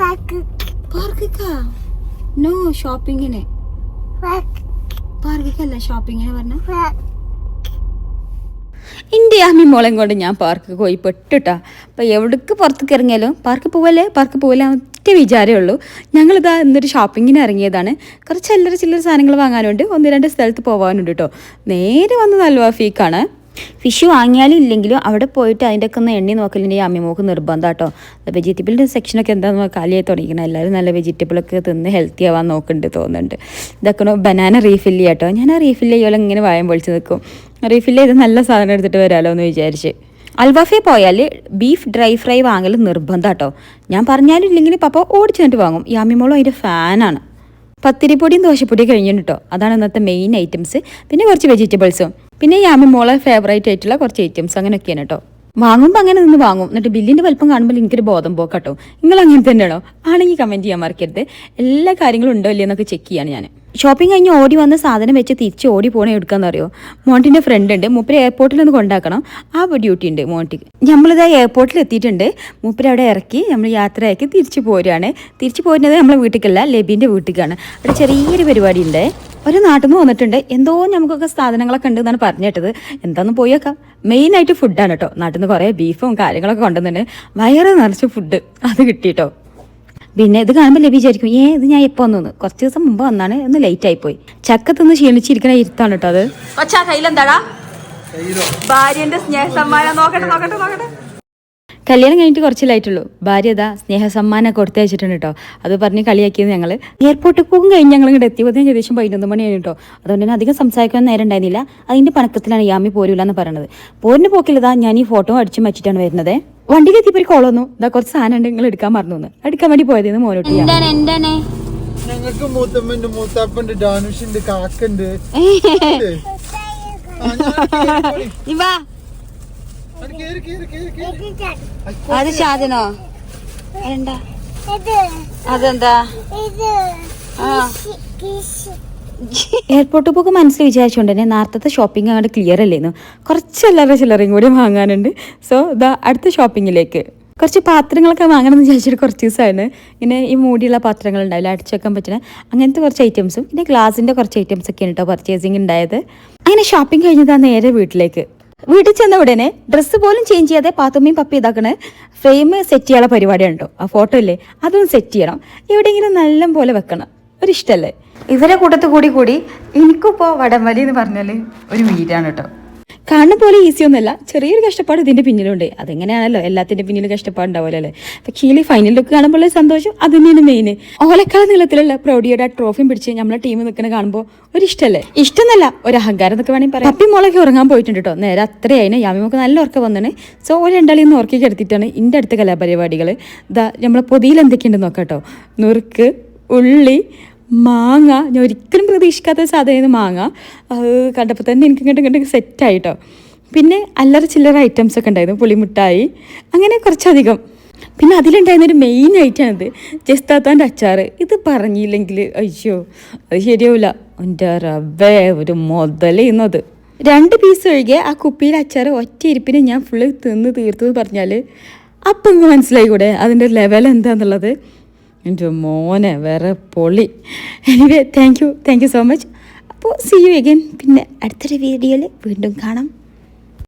പാർക്കിക്കാ no. ഷോപ്പിങ്ങിന് പാർക്കിക്കല്ല ഷോപ്പിങ്ങിന് പറഞ്ഞ. എന്റെ അമ്മി മോളെയും കൊണ്ട് ഞാൻ പാർക്ക് പോയി പെട്ടിട്ടാ. അപ്പം എവിടേക്ക് പുറത്തേക്ക് ഇറങ്ങിയാലും പാർക്ക് പോവല്ലേ? പാർക്ക് പോവല്ലേ? ഒറ്റ വിചാരമേ ഉള്ളൂ. ഞങ്ങളിതാ ഇന്നൊരു ഷോപ്പിങ്ങിന് ഇറങ്ങിയതാണ്. കുറച്ച് ചില്ലറ ചില്ലറ സാധനങ്ങൾ വാങ്ങാനുണ്ട്. ഒന്ന് രണ്ട് സ്ഥലത്ത് പോകാനുണ്ട് കേട്ടോ നേരെ വന്നത് നല്ല ഫീക്കാണ്. ഫിഷ് വാങ്ങിയാലും ഇല്ലെങ്കിലും അവിടെ പോയിട്ട് അതിന്റെ ഒക്കെ ഒന്ന് എണ്ണി നോക്കലിന്റെ അമ്മിമോക്ക് നിർബന്ധം കേട്ടോ വെജിറ്റബിളിന്റെ സെക്ഷനൊക്കെ എന്താണെന്ന് കാലിയായി തുടങ്ങിക്കണം. എല്ലാവരും നല്ല വെജിറ്റബിളൊക്കെ തിന്ന് ഹെൽത്തി ആവാൻ നോക്കുന്നുണ്ട് തോന്നുന്നുണ്ട്. ഇതൊക്കെ ബനാന റീഫിൽ ചെയ്യാം കേട്ടോ ഞാൻ ആ റീഫിൽ ചെയ്യുമ്പോൾ ഇങ്ങനെ വായം പൊളിച്ച് നിൽക്കും റീഫിൽ ചെയ്ത് നല്ല സാധനം എടുത്തിട്ട് വരാമല്ലോ എന്ന് വിചാരിച്ച്. അൽവാഫെ പോയാൽ ബീഫ് ഡ്രൈ ഫ്രൈ വാങ്ങൽ നിർബന്ധം കേട്ടോ ഞാൻ പറഞ്ഞാലും ഇല്ലെങ്കിൽ പപ്പ ഓടിച്ചു എന്നിട്ട് വാങ്ങും. ഈ അമ്മിമോളും അതിന്റെ ഫാനാണ് പത്തിരിപ്പൊടിയും ദോശപ്പൊടിയും കഴിഞ്ഞിട്ട് അതാണ് ഇന്നത്തെ മെയിൻ ഐറ്റംസ് പിന്നെ കുറച്ച് വെജിറ്റബിൾസും പിന്നെ ഈ അമ്മിമോളെ ഫേവറേറ്റ് ആയിട്ടുള്ള കുറച്ച് ഐറ്റംസ് അങ്ങനെയൊക്കെയാണ് കേട്ടോ വാങ്ങുമ്പോൾ അങ്ങനെ നിന്ന് വാങ്ങും. എന്നിട്ട് ബില്ലിന്റെ വലിപ്പം കാണുമ്പോൾ എനിക്കൊരു ബോധം പോക്കട്ടോ. നിങ്ങൾ അങ്ങനെ തന്നെയാണോ? ആണെങ്കിൽ കമന്റ് ചെയ്യാൻ മറക്കരുത്. എല്ലാ കാര്യങ്ങളും ഉണ്ടോ ഇല്ലയോ എന്നൊക്കെ ചെക്ക് ചെയ്യാണ് ഞാൻ ഷോപ്പിംഗ് കഴിഞ്ഞ് ഓടി വന്ന് സാധനം വെച്ച് തിരിച്ച് ഓടി പോണേ എടുക്കാന്നറിയോ? മോണ്ടിന്റെ ഫ്രണ്ട് ഉണ്ട്. മൂപ്പര് എയർപോർട്ടിൽ ഒന്ന് കൊണ്ടാക്കണം. ആ ഡ്യൂട്ടി ഉണ്ട് മോണ്ടിക്ക് നമ്മളിതാ എയർപോർട്ടിൽ എത്തിയിട്ടുണ്ട്. മൂപ്പര് അവിടെ ഇറക്കി നമ്മൾ യാത്രയാക്കി തിരിച്ചു പോരുകയാണ് തിരിച്ചു പോരുന്നത് നമ്മളെ വീട്ടിലേക്കല്ല ലബീന്റെ വീട്ടിലേക്കാണ് അവിടെ ചെറിയൊരു പരിപാടി ഉണ്ട്. ഒരു നാട്ടിൽ നിന്ന് വന്നിട്ടുണ്ട്. എന്തോ നമുക്കൊക്കെ സാധനങ്ങളൊക്കെ ഉണ്ട് എന്നാണ് പറഞ്ഞിട്ടത്. എന്താന്ന് പോയി വെക്കാം മെയിനായിട്ട് ഫുഡാണ് കേട്ടോ നാട്ടിൽ നിന്ന് കുറേ ബീഫും കാര്യങ്ങളൊക്കെ കൊണ്ടുവന്നിട്ട് വയറ് നിറച്ച് ഫുഡ് അത് കിട്ടി കേട്ടോ പിന്നെ ഇത് കാണുമ്പോൾ ലഭിച്ചായിരിക്കും വിചാരിക്കും ഏ ഇത് ഞാൻ എപ്പോൾ വന്നു? കുറച്ച് ദിവസം മുമ്പ് വന്നാണ്. ഒന്ന് ലേറ്റ് പോയി. ചക്ക തിന്ന് ക്ഷീണിച്ചിരിക്കണ ഇരുത്താണ് കേട്ടോ അത്. ഭാര്യന്റെ സ്നേഹ സമ്മാനം നോക്കട്ടെ നോക്കട്ടെ നോക്കട്ടെ. കല്യാണം കഴിഞ്ഞിട്ട് കുറച്ച് ലൈറ്റുള്ളൂ ഭാര്യ അതാ സ്നേഹ സമ്മാനം കൊടുത്തയച്ചിട്ടുണ്ട് കേട്ടോ അത് പറഞ്ഞ് കളിയാക്കിയത് ഞങ്ങൾ എയർപോർട്ടിൽ പോകും കഴിഞ്ഞ് ഞങ്ങൾ ഇങ്ങോട്ട് എത്തിയപ്പോൾ ഏകദേശം പതിനൊന്ന് മണിയാണ് കേട്ടോ അതുകൊണ്ട് തന്നെ അധികം സംസാരിക്കാൻ നേരം ഉണ്ടായിരുന്നില്ല. അതിന്റെ പണക്കത്തിലാണ് യാമി പോരൂല എന്ന് പറയുന്നത് പോരിന് പോക്കില്ലതാ ഞാൻ ഈ ഫോട്ടോ അടിച്ചു വെച്ചിട്ടാണ് വരുന്നത്. വണ്ടിക്ക് എത്തിയപ്പോൾ ഒരു കോൾ വന്നു. ഇതാ കുറച്ച് സാധനം ഉണ്ട് നിങ്ങൾ എടുക്കാൻ മറന്നു എടുക്കാൻ വേണ്ടി പോയത് മോനോട്ട് എന്താണ് എന്താണ്? ഞങ്ങൾക്ക് മൂത്തമ്മണ്ട് മൂത്താപ്പണ്ട് ഡാനുഷുണ്ട് കാക്കുണ്ട്. അത് ഷാജനോ? എന്താ അതെന്താ? എയർപോർട്ട് പോക്ക് മനസ്സിൽ വിചാരിച്ചുകൊണ്ട് തന്നെ നേരത്തെ ഷോപ്പിംഗ് അങ്ങോട്ട് ക്ലിയർ അല്ലേന്ന്. കുറച്ച് എല്ലാവരുടെ ചില്ലറയും കൂടി വാങ്ങാനുണ്ട്. സോ ഇതാ അടുത്ത ഷോപ്പിങ്ങിലേക്ക് കുറച്ച് പാത്രങ്ങളൊക്കെ വാങ്ങണം എന്ന് വിചാരിച്ചിട്ട് കുറച്ച് ദിവസമാണ് ഇങ്ങനെ ഈ മൂടിയുള്ള പാത്രങ്ങൾ ഉണ്ടാവില്ല അടിച്ചു വെക്കാൻ പറ്റുന്ന അങ്ങനത്തെ കുറച്ച് ഐറ്റംസും പിന്നെ ഗ്ലാസിന്റെ കുറച്ച് ഐറ്റംസ് ഒക്കെയാണ് കേട്ടോ പർച്ചേസിങ് ഉണ്ടായത് അങ്ങനെ ഷോപ്പിംഗ് കഴിഞ്ഞതാ നേരെ വീട്ടിലേക്ക്. വീട്ടിൽ ചെന്ന ഉടനെ ഡ്രസ്സ് പോലും ചേഞ്ച് ചെയ്യാതെ പാത്തുമ്മയും പപ്പി ഇതാക്കണ. ഫ്രെയിം സെറ്റ് ചെയ്യാനുള്ള പരിപാടി ഉണ്ടോ ആ ഫോട്ടോ ഇല്ലേ? അതൊന്ന് സെറ്റ് ചെയ്യണം. എവിടെയെങ്കിലും നല്ല പോലെ വെക്കണം. ഒരിഷ്ടല്ലേ? ഇവരെ കൂട്ടത്ത് കൂടി കൂടി എനിക്കിപ്പോൾ വടംവലി എന്ന് പറഞ്ഞാൽ ഒരു വീടാണ് കേട്ടോ. കാണുന്ന പോലെ ഈസി ഒന്നുമല്ല. ചെറിയൊരു കഷ്ടപ്പാട് ഇതിന്റെ പിന്നിലുണ്ട്. അതെങ്ങനെയാണല്ലോ എല്ലാത്തിന്റെ പിന്നിലും കഷ്ടപ്പാടുണ്ടാവുമല്ലോ അല്ലേ? പക്ഷേ ഈ ഫൈനൽ ലുക്ക് കാണുമ്പോൾ സന്തോഷം അത് തന്നെയാണ് മെയിൻ ഓലക്കാല നീളത്തിലുള്ള പ്രൗഢിയുടെ ആ ട്രോഫിയും പിടിച്ച് നമ്മളെ ടീം നിൽക്കുന്ന കാണുമ്പോൾ ഒരു ഇഷ്ടമല്ലേ ഇഷ്ടമല്ല ഒരു അഹങ്കാരം എന്നൊക്കെ വേണമെങ്കിൽ പറയാം. പപ്പി മോളൊക്കെ ഉറങ്ങാൻ പോയിട്ടുണ്ട് കേട്ടോ. നേരെ അത്രയായിന്. യാമിമൊക്കെ നല്ല ഉറക്കം വന്നിന്. സോ ഒരു രണ്ടാളി ഒന്ന് ഉറക്കി കിടത്തിയിട്ടാണ് ഇന്റെ അടുത്ത കലാപരിപാടികൾ ഇതാ നമ്മളെ പൊതിയിൽ എന്തൊക്കെയുണ്ട് നോക്കാം കേട്ടോ. നുറുക്ക് ഉള്ളി മാങ്ങ ഞാൻ ഒരിക്കലും പ്രതീക്ഷിക്കാത്ത സാധനമായിരുന്നു മാങ്ങ. അത് കണ്ടപ്പോൾ തന്നെ എനിക്ക് ഇങ്ങോട്ട് ഇങ്ങോട്ട് സെറ്റായിട്ടോ. പിന്നെ അല്ലറ ചില്ലറ ഐറ്റംസ് ഒക്കെ ഉണ്ടായിരുന്നു പുളിമുട്ടായി അങ്ങനെ കുറച്ചധികം. പിന്നെ അതിലുണ്ടായിരുന്ന ഒരു മെയിൻ ഐറ്റമാണിത് ജസ്താത്താന്റെ അച്ചാർ ഇത് പറഞ്ഞില്ലെങ്കിൽ അയ്യോ അത് ശരിയാവില്ല എന്റെ റവേ ഒരു മുതലെയ്യുന്നത് രണ്ട് പീസ് ഒഴികെ ആ കുപ്പിയിൽ അച്ചാർ ഒറ്റ ഞാൻ ഫുള്ള് തിന്ന് തീർത്തു പറഞ്ഞാൽ അപ്പം മനസ്സിലായി കൂടെ അതിന്റെ ലെവൽ എന്താണെന്നുള്ളത് എന്റെ മോനെ വേറെ പൊളി. Anyway thank you thank you so much അപ്പോൾ സി യു അഗൈൻ പിന്നെ അടുത്തൊരു വീഡിയോയിൽ വീണ്ടും കാണാം.